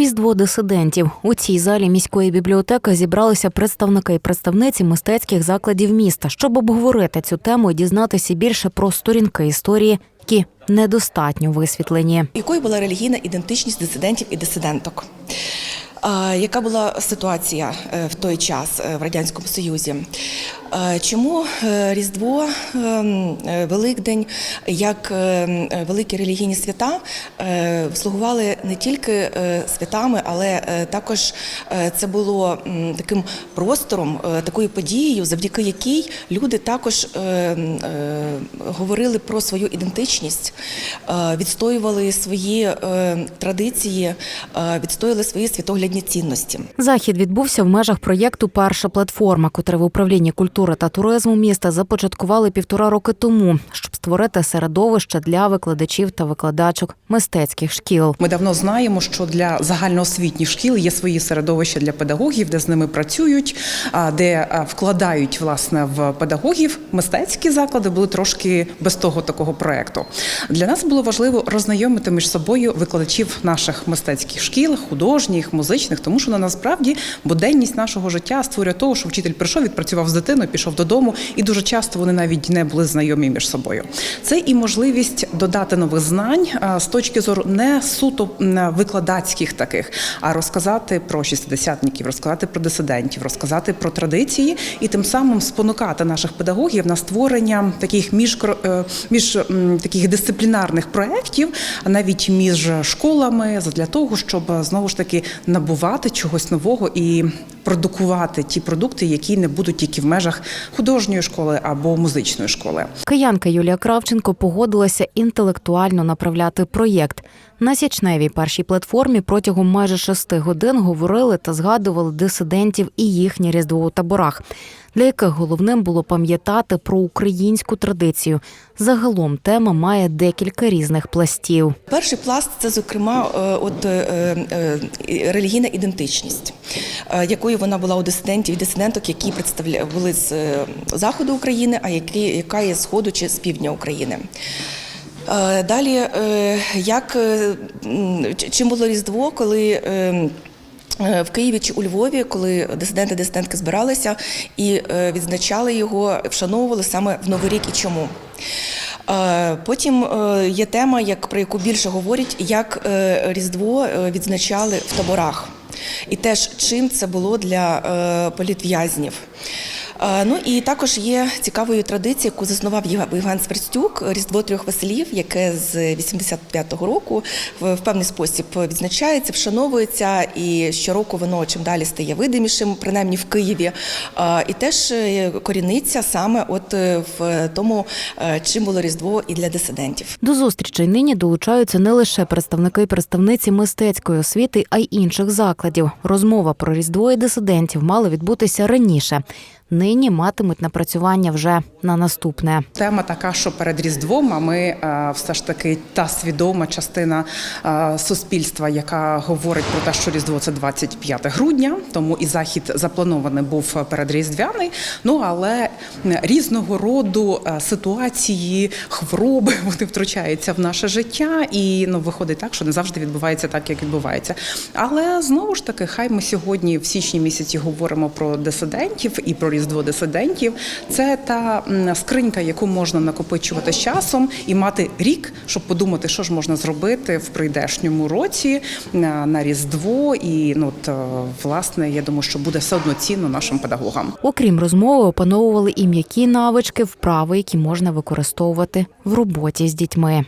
Різдво дисидентів у цій залі міської бібліотеки зібралися представники і представниці мистецьких закладів міста, щоб обговорити цю тему і дізнатися більше про сторінки історії, які недостатньо висвітлені. Якою була релігійна ідентичність дисидентів і дисиденток? Яка була ситуація е, в той час е, в радянському союзі? Е, Чому е, Різдво, ем, е, Великдень, як ем, великі релігійні свята слугували не тільки святами, але також це було таким простором, такою подією, завдяки якій люди також е, м, е, говорили про свою ідентичність, відстоювали свої традиції, відстоювали свої світоглядні цінності. Захід відбувся в межах проєкту Перша платформа, котре в управлінні культури та туризму міста започаткували півтора роки тому, щоб створити середовище для викладачів та викладачок мистецьких шкіл. Ми давно знаємо, що для загальноосвітніх шкіл є свої середовища для педагогів, де з ними працюють, де вкладають власне в педагогів. Мистецькі заклади були трошки без того такого проекту. Для нас було важливо роззнайомити між собою викладачів наших мистецьких шкіл, художніх, музичних, тому що на насправді буденність нашого життя створює того, що вчитель прийшов, відпрацював з дитиною, пішов додому, і дуже часто вони навіть не були знайомі між собою. Це і можливість додати нових знань з точки зору не суто викладацьких таких, а розказати про шістдесятників, розказати про дисидентів, розказати про традиції і тим самим спонукати наших педагогів на створення таких між, між м, таких дисциплінарних проєктів, навіть між школами, для того, щоб е, знову ж таки набувати чогось нового і продукувати ті продукти, які не будуть тільки в межах художньої школи або музичної школи. Киянка Юлія Кравченко погодилася інтелектуально направляти проєкт. На січневій першій платформі протягом майже шести годин говорили та згадували дисидентів і їхнє різдво у таборах, для яких головним було пам'ятати про українську традицію. Загалом тема має декілька різних пластів. Перший пласт це, зокрема, е, от е, е, релігійна ідентичність, якою вона була у дисидентів і дисиденток, які представля... були з заходу України, а які яка є з сходу чи з півдня України. Е, Далі, е, як е, чим було Різдво, коли в Києві чи у Львові, коли дисиденти дисидентки збиралися і відзначали його, вшановували саме в Новий рік і чому. Потім є тема, як про яку більше говорять, як Різдво відзначали в таборах, і теж чим це було для політв'язнів. Ну і також є цікавою традицією, яку заснував Євген Сверстюк, Різдво трьох Василів, яке з 85-го року в певний спосіб відзначається, вшановується, і щороку воно чим далі стає видимішим, принаймні в Києві. І теж е, коріниться саме от е, в тому, е, чим було Різдво і для дисидентів. До зустрічей нині долучаються не лише представники і представниці мистецької освіти, а й інших закладів. Розмова про різдво і дисидентів мала відбутися раніше. Нині матимуть напрацювання вже на наступне. Тема така, що перед Різдвом, а ми е, все ж таки та свідома частина е, суспільства, яка говорить про те, що Різдво це 25 грудня, тому і захід запланований був передріздвяний. Ну але різного роду е, ситуації, хвороби вони втручаються в наше життя, і ну виходить так, що не завжди відбувається так, як відбувається. Але знову ж таки, хай ми сьогодні в січні місяці говоримо про дисидентів і про різдво дисидентів. Це та скринька, яку можна накопичувати з часом і мати рік, щоб подумати, що ж можна зробити в прийдешньому році на, на різдво. І ну от, е, власне, я думаю, що буде все одно цінно нашим педагогам. Окрім розмови, опановували і м'які навички, вправи, які можна використовувати в роботі з дітьми.